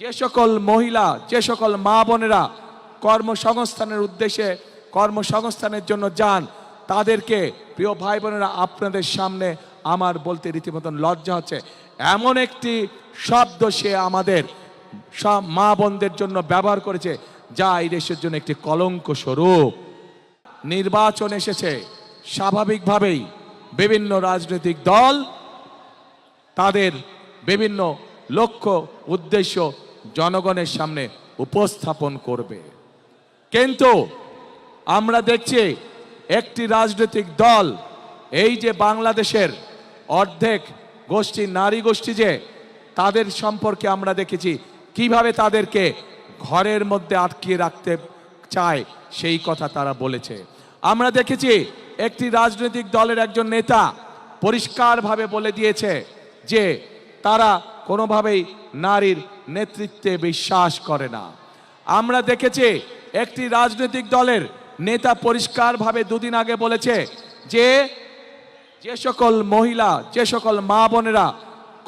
যে সকল মহিলা, যে সকল মা বোনেরা কর্মসংস্থানের উদ্দেশ্যে কর্মসংস্থানের জন্য যান, তাদেরকে প্রিয় ভাই বোনেরা আপনাদের সামনে আমার বলতে রীতিমতন লজ্জা হচ্ছে। এমন একটি শব্দ সে আমাদের সব মা বোনদের জন্য ব্যবহার করেছে, যা এই দেশের জন্য একটি কলঙ্ক স্বরূপ। নির্বাচন এসেছে। স্বাভাবিকভাবেই বিভিন্ন রাজনৈতিক দল তাদের বিভিন্ন লক্ষ্য, উদ্দেশ্য জনগণের সামনে উপস্থাপন করবে। কিন্তু আমরা দেখছি একটি রাজনৈতিক দল, এই যে বাংলাদেশের অর্ধেক গোষ্ঠী, নারী গোষ্ঠী যে, তাদের সম্পর্কে আমরা দেখেছি, কীভাবে তাদেরকে ঘরের মধ্যে আটকিয়ে রাখতে চায়, সেই কথা তারা বলেছে। আমরা দেখেছি একটি রাজনৈতিক দলের একজন নেতা পরিষ্কারভাবে বলে দিয়েছে যে, তারা কোনোভাবেই নারীর নেতৃত্বে বিশ্বাস করে না। আমরা দেখেছি একটি রাজনৈতিক দলের নেতা পরিষ্কারভাবে দুদিন আগে বলেছে যে যে সকল মহিলা, যে সকল মা বোনেরা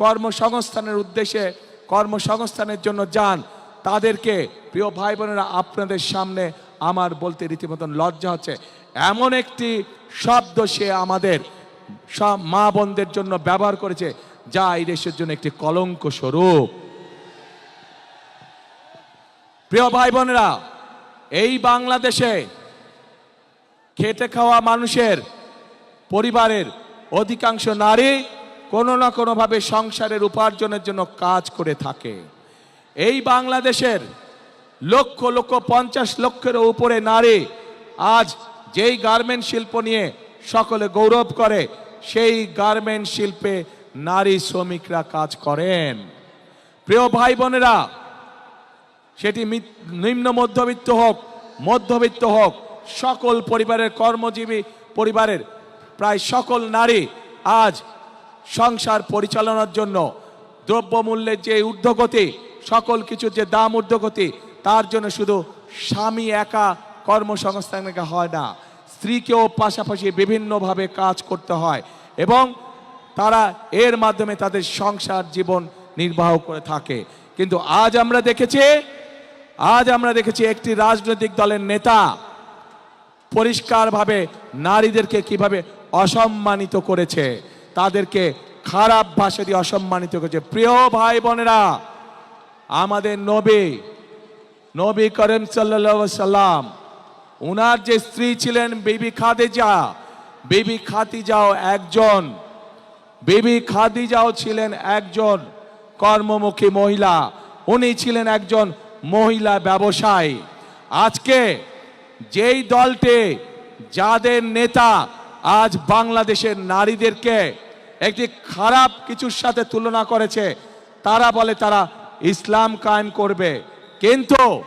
কর্মসংস্থানের উদ্দেশ্যে, কর্মসংস্থানের জন্য যান, তাদেরকে, প্রিয় ভাই বোনেরা, আপনাদের সামনে আমার বলতে রীতিমতন লজ্জা হচ্ছে। এমন একটি শব্দ সে আমাদের সব মা বোনদের জন্য ব্যবহার করেছে। যা এই দেশের জন্য একটি কলঙ্ক স্বরূপ। প্রিয় ভাই বোনেরা, এই বাংলাদেশে খেটে খাওয়া মানুষের, পরিবারের অধিকাংশ নারী কোনো না কোনোভাবে সংসারের উপার্জনের জন্য কাজ করে থাকে। এই বাংলাদেশের লক্ষ লক্ষ পঞ্চাশ লক্ষের উপরে নারী আজ যেই গার্মেন্ট শিল্প নিয়ে সকলে গৌরব করে, সেই গার্মেন্ট শিল্পে নারী শ্রমিকরা কাজ করেন। প্রিয় ভাই বোনেরা, সেটি নিম্ন মধ্যবিত্ত হোক মধ্যবিত্ত হোক, সকল পরিবারের কর্মজীবী পরিবারের প্রায় সকল নারী আজ সংসার পরিচালনার জন্য দ্রব্যমূল্যের যে ঊর্ধ্বগতি, সকল কিছুর যে দাম ঊর্ধ্বগতি, তার জন্য শুধু স্বামী একা কর্মসংস্থান হয় না, স্ত্রীকেও পাশাপাশি বিভিন্নভাবে কাজ করতে হয় এবং তারা এর মাধ্যমে তাদের সংসার, জীবন নির্বাহ করে থাকে। কিন্তু আজ আমরা দেখেছি, আজ আমরা দেখেছি একটি রাজনৈতিক দলের নেতা পরিষ্কারভাবে নারীদেরকে কীভাবে অসম্মানিত করেছে, তাদেরকে খারাপ ভাষা দিয়ে অসম্মানিত করেছে। প্রিয় ভাই বোনেরা, আমাদের নবী নবী করিম সাল্লা সাল্লাম উনার যে স্ত্রী ছিলেন বিবি খাদিজা, বিবি খাদিজাও একজন বিবি খাদিজাও ছিলেন একজন কর্মমুখী মহিলা। উনি ছিলেন একজন মহিলা ব্যবসায়ী। আজকে যেই দলটি, যাদের নেতা আজ বাংলাদেশের নারীদেরকে একটি খারাপ কিছুর সাথে তুলনা করেছে, তারা বলে তারা ইসলাম কায়েম করবে। কিন্তু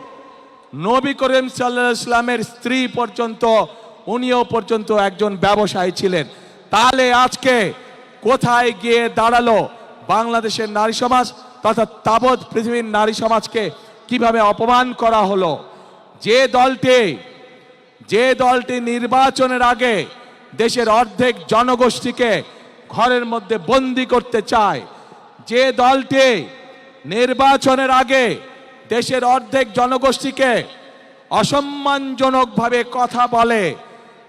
নবী করিম সাল্লাহ ইসলামের স্ত্রী পর্যন্ত, উনিও পর্যন্ত একজন ব্যবসায়ী ছিলেন। তাহলে আজকে কোথায় গিয়ে দাঁড়াল বাংলাদেশের নারী সমাজ তথা তাবৎ পৃথিবীর নারী সমাজকে কীভাবে অপমান করা হলো? যে দলটি যে দলটি নির্বাচনের আগে দেশের অর্ধেক জনগোষ্ঠীকে ঘরের মধ্যে বন্দি করতে চায়, যে দলটি নির্বাচনের আগে দেশের অর্ধেক জনগোষ্ঠীকে অসম্মানজনকভাবে কথা বলে,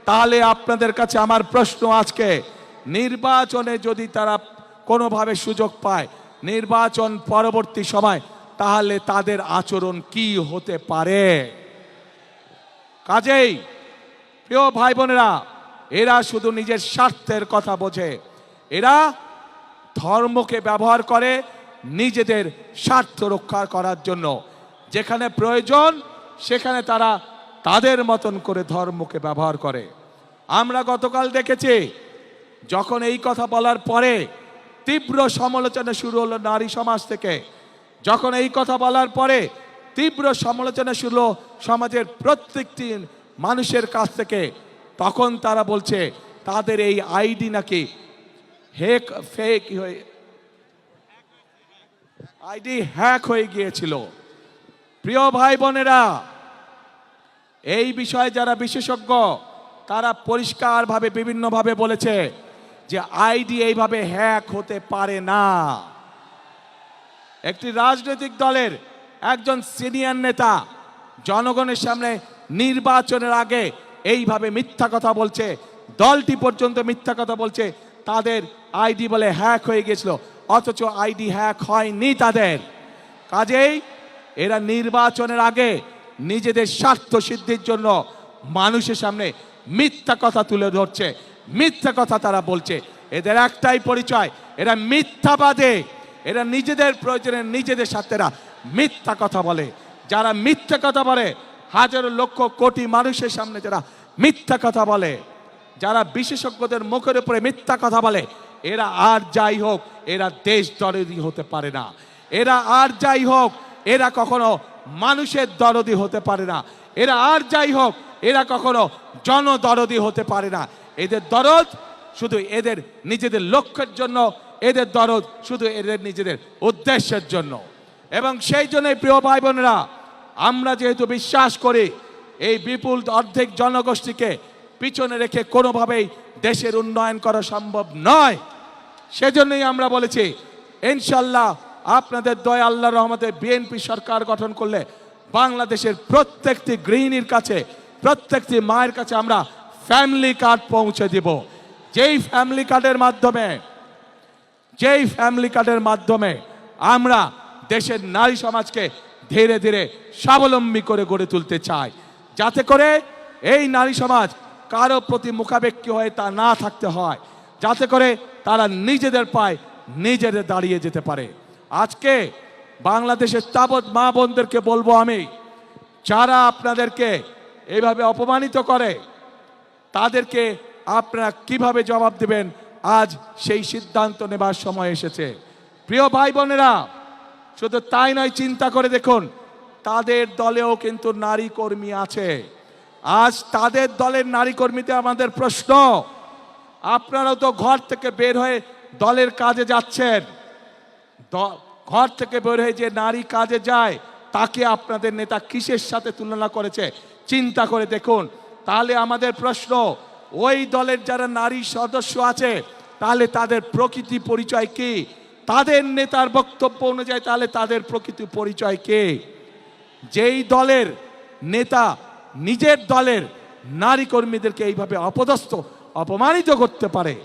তাহলে আপনাদের কাছে আমার প্রশ্ন আজকে নির্বাচনে যদি তারা কোনোভাবে সুযোগ পায় নির্বাচন পরবর্তী সময়, তাহলে তাদের আচরণ কি হতে পারে? কাজেই, প্রিয় ভাই বোনেরা এরা শুধু নিজের স্বার্থের কথা বোঝে। এরা ধর্মকে ব্যবহার করে নিজেদের স্বার্থ রক্ষা করার জন্য। যেখানে প্রয়োজন, সেখানে তারা তাদের মতন করে ধর্মকে ব্যবহার করে। আমরা গতকাল দেখেছি যখন এই কথা বলার পরে তীব্র সমালোচনা শুরু হলো নারী সমাজ থেকে। যখন এই কথা বলার পরে তীব্র সমালোচনা শুরু হলো সমাজের প্রত্যেকটি মানুষের কাছ থেকে। তখন তারা বলছে, তাদের এই আইডি নাকি হেক ফেক হয়ে আইডি হ্যাক হয়ে গিয়েছিল। প্রিয় ভাই বোনেরা, এই বিষয়ে যারা বিশেষজ্ঞ, তারা পরিষ্কারভাবে, বিভিন্নভাবে বলেছে যে আইডি এইভাবে হ্যাক হতে পারে না। একটি রাজনৈতিক দলের একজন সিনিয়র নেতা জনগণের সামনে নির্বাচনের আগে এইভাবে মিথ্যা কথা বলছে, দলটি পর্যন্ত মিথ্যা কথা বলছে, তাদের আইডি বলে হ্যাক হয়ে গেছিল অথচ আইডি হ্যাক হয়নি তাদের। কাজেই এরা নির্বাচনের আগে নিজেদের স্বার্থ সিদ্ধির জন্য মানুষের সামনে মিথ্যা কথা তুলে ধরছে মিথ্যা কথা তারা বলছে। এদের একটাই পরিচয়, এরা মিথ্যাবাদে। এরা নিজেদের প্রয়োজনে নিজেদের সাথেরা মিথ্যা কথা বলে। যারা মিথ্যা কথা বলে, হাজার লক্ষ কোটি মানুষের সামনে যারা মিথ্যা কথা বলে, যারা বিশেষজ্ঞদের মুখের উপরে মিথ্যা কথা বলে, এরা আর যাই হোক, এরা দেশ দরদি হতে পারে না। এরা আর যাই হোক, এরা কখনো মানুষের দরদি হতে পারে না। এরা আর যাই হোক, এরা কখনো জনদরদি হতে পারে না। এদের দরদ শুধু এদের নিজেদের লক্ষ্যের জন্য, এদের দরদ শুধু এদের নিজেদের উদ্দেশ্যের জন্য। এবং সেই জন্যই প্রিয় ভাই বোনেরা আমরা যেহেতু বিশ্বাস করি এই বিপুল অর্ধেক জনগোষ্ঠীকে পিছনে রেখে কোনোভাবেই দেশের উন্নয়ন করা সম্ভব নয়, সেজন্যই আমরা বলেছি, ইনশাল্লাহ আপনাদের দয়া আল্লাহ রহমতে বিএনপি সরকার গঠন করলে বাংলাদেশের প্রত্যেকটি গৃহিণীর কাছে, প্রত্যেকটি মায়ের কাছে আমরা ফ্যামিলি কার্ড পৌঁছে দিব। যেই ফ্যামিলি কার্ডের মাধ্যমে, যেই ফ্যামিলি কার্ডের মাধ্যমে আমরা দেশের নারী সমাজকে ধীরে ধীরে স্বাবলম্বী করে গড়ে তুলতে চাই, যাতে করে এই নারী সমাজ কারও প্রতি মুখাপেক্ষী হয়ে তা না থাকতে হয়, যাতে করে তারা নিজেদের পায় নিজেদের দাঁড়িয়ে যেতে পারে। আজকে বাংলাদেশের তাবৎ মা বোনদেরকে বলব আমি, যারা আপনাদেরকে এইভাবে অপমানিত করে, তাদেরকে আপনারা কীভাবে জবাব দেবেন? আজ সেই সিদ্ধান্ত নেবার সময় এসেছে। প্রিয় ভাই বোনেরা, শুধু তাই নয়, চিন্তা করে দেখুন, তাদের দলেও কিন্তু নারী কর্মী আছে। আজ তাদের দলের নারী কর্মীতে আমাদের প্রশ্ন, আপনারাও তো ঘর থেকে বের হয়ে দলের কাজে যাচ্ছেন। ঘর থেকে বের হয়ে যে নারী কাজে যায়, তাকে আপনাদের নেতা কিসের সাথে তুলনা করেছে? চিন্তা করে দেখুন। তাহলে আমাদের প্রশ্ন, ওই দলের যারা নারী সদস্য আছে, তাহলে তাদের প্রকৃতি পরিচয় কি? তাদের নেতার বক্তব্য অনুযায়ী তাহলে তাদের প্রকৃতি পরিচয় কে? যেই দলের নেতা নিজের দলের নারী কর্মীদেরকে এইভাবে অপদস্থ, অপমানিত করতে পারে,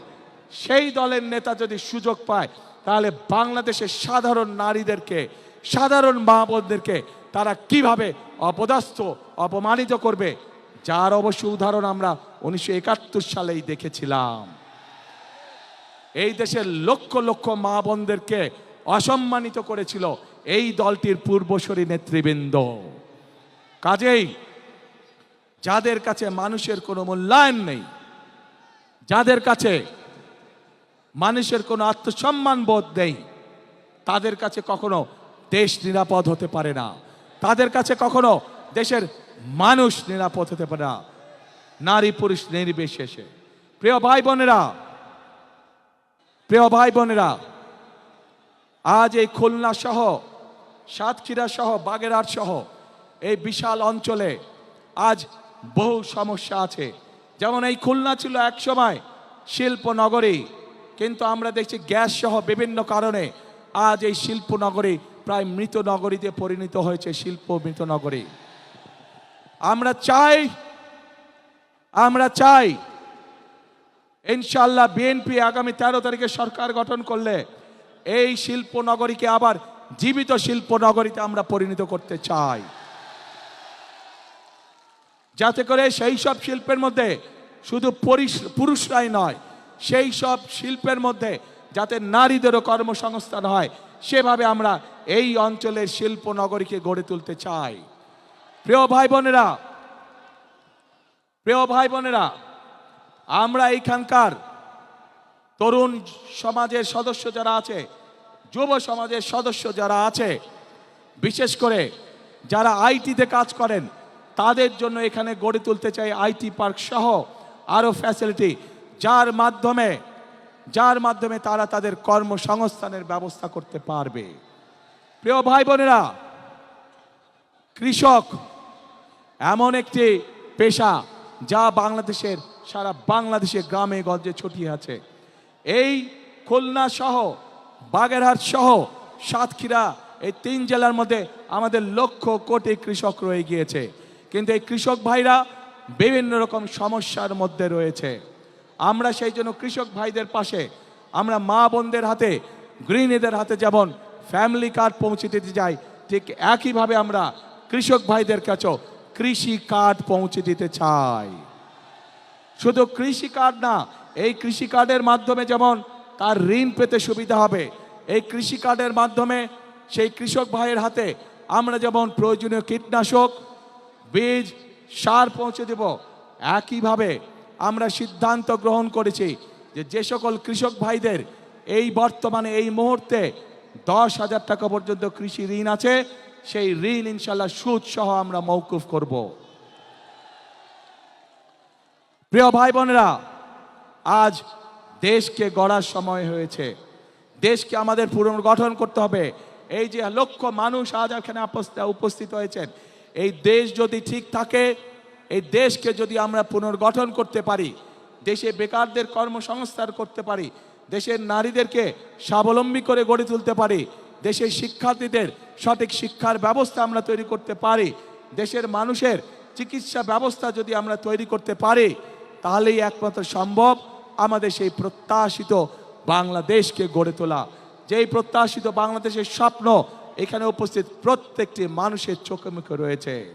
সেই দলের নেতা যদি সুযোগ পায় তাহলে বাংলাদেশের সাধারণ নারীদেরকে, সাধারণ মা বোনদেরকে তারা কীভাবে অপদস্থ অপমানিত করবে? যার অবশ্য উদাহরণ আমরা উনিশশো একাত্তর সালেই দেখেছিলাম। এই দেশের লক্ষ লক্ষ মা বোনদেরকে অসম্মানিত করেছিল এই দলটির পূর্বসরী নেতৃবৃন্দ। কাজেই যাদের কাছে মানুষের কোনো মূল্যায়ন নেই, যাদের কাছে মানুষের কোনো আত্মসম্মান বোধ নেই। তাদের কাছে কখনো দেশ নিরাপদ হতে পারে না। তাদের কাছে কখনো দেশের মানুষ নিরাপদ হতে পারে না। নারী পুরুষ নির্বিশেষে। প্রিয় ভাই বোনেরা, প্রিয় ভাই বোনেরা, আজ এই খুলনা সহ, সাতক্ষীরা সহ, বাগেরহাট সহ, এই বিশাল অঞ্চলে আজ বহু সমস্যা আছে। যেমন এই খুলনা ছিল এক সময় শিল্প নগরী কিন্তু আমরা দেখছি গ্যাস সহ বিভিন্ন কারণে আজ এই শিল্প নগরী প্রায় মৃত নগরীতে পরিণত হয়েছে, শিল্প মৃত নগরী। আমরা চাই আমরা চাই ইনশাল্লাহ বিএনপি আগামী তেরো তারিখে সরকার গঠন করলে এই শিল্প নগরীকে আবার জীবিত শিল্প নগরীতে আমরা পরিণত করতে চাই। যাতে করে সেই সব শিল্পের মধ্যে শুধু পুরুষরাই নয় সেই সব শিল্পের মধ্যে যাতে নারীদেরও কর্মসংস্থান হয়, সেভাবে আমরা এই অঞ্চলের শিল্প নগরীকে গড়ে তুলতে চাই। প্রিয় ভাই বোনেরা প্রিয় ভাই বোনেরা আমরা এইখানকার তরুণ সমাজের সদস্য যারা আছে, যুব সমাজের সদস্য যারা আছে, বিশেষ করে যারা আইটিতে কাজ করেন, তাদের জন্য এখানে গড়ে তুলতে চাই আইটি পার্ক সহ আরও ফ্যাসিলিটি যার মাধ্যমে যার মাধ্যমে তারা তাদের কর্মসংস্থানের ব্যবস্থা করতে পারবে। প্রিয় ভাই বোনেরা, কৃষক এমন একটি পেশা যা বাংলাদেশের, সারা বাংলাদেশে গ্রামে গঞ্জে ছড়িয়ে আছে। এই খুলনা সহ, বাগেরহাট সহ, সাতক্ষীরা, এই তিন জেলার মধ্যে আমাদের লক্ষ কোটি কৃষক রয়ে গিয়েছে। কিন্তু এই কৃষক ভাইরা বিভিন্ন রকম সমস্যার মধ্যে রয়েছে। আমরা সেই জন্য কৃষক ভাইদের পাশে, আমরা মা বোনদের হাতে, গৃহিণীদের হাতে যেমন ফ্যামিলি কার্ড পৌঁছে দিতে যাই, ঠিক একইভাবে আমরা কৃষক ভাইদের কাছেও কৃষি কার্ড পৌঁছে দিতে চাই। শুধু কৃষি কার্ড না, এই কৃষি কার্ডের মাধ্যমে যেমন তার ঋণ পেতে সুবিধা হবে, এই কৃষি কার্ডের মাধ্যমে সেই কৃষক ভাইয়ের হাতে আমরা যেমন প্রয়োজনীয় কীটনাশক, বীজ, সার পৌঁছে দেব, একইভাবে আমরা সিদ্ধান্ত গ্রহণ করেছি যে যে সকল কৃষক ভাইদের এই বর্তমানে এই মুহূর্তে দশ হাজার টাকা পর্যন্ত কৃষি ঋণ আছে, সেই ঋণ ইনশাল্লাহ সুদ সহ আমরা মৌকুফ করব। প্রিয় ভাই বোনেরা, আজ দেশকে গড়ার সময় হয়েছে। দেশকে আমাদের পুনর্গঠন করতে হবে। এই যে লক্ষ মানুষ আজ এখানে উপস্থ- উপস্থিত হয়েছেন, এই দেশ যদি ঠিক থাকে এই দেশকে যদি আমরা পুনর্গঠন করতে পারি, দেশে বেকারদের কর্মসংস্থান করতে পারি, দেশের নারীদেরকে স্বাবলম্বী করে গড়ে তুলতে পারি, দেশের শিক্ষার্থীদের সঠিক শিক্ষার ব্যবস্থা আমরা তৈরি করতে পারি, দেশের মানুষের চিকিৎসা ব্যবস্থা যদি আমরা তৈরি করতে পারি, তাহলেই একমাত্র সম্ভব আমাদের সেই প্রত্যাশিত বাংলাদেশকে গড়ে তোলা। যেই প্রত্যাশিত বাংলাদেশের স্বপ্ন, এখানে উপস্থিত প্রত্যেকটি মানুষের চোখে মুখে রয়েছে।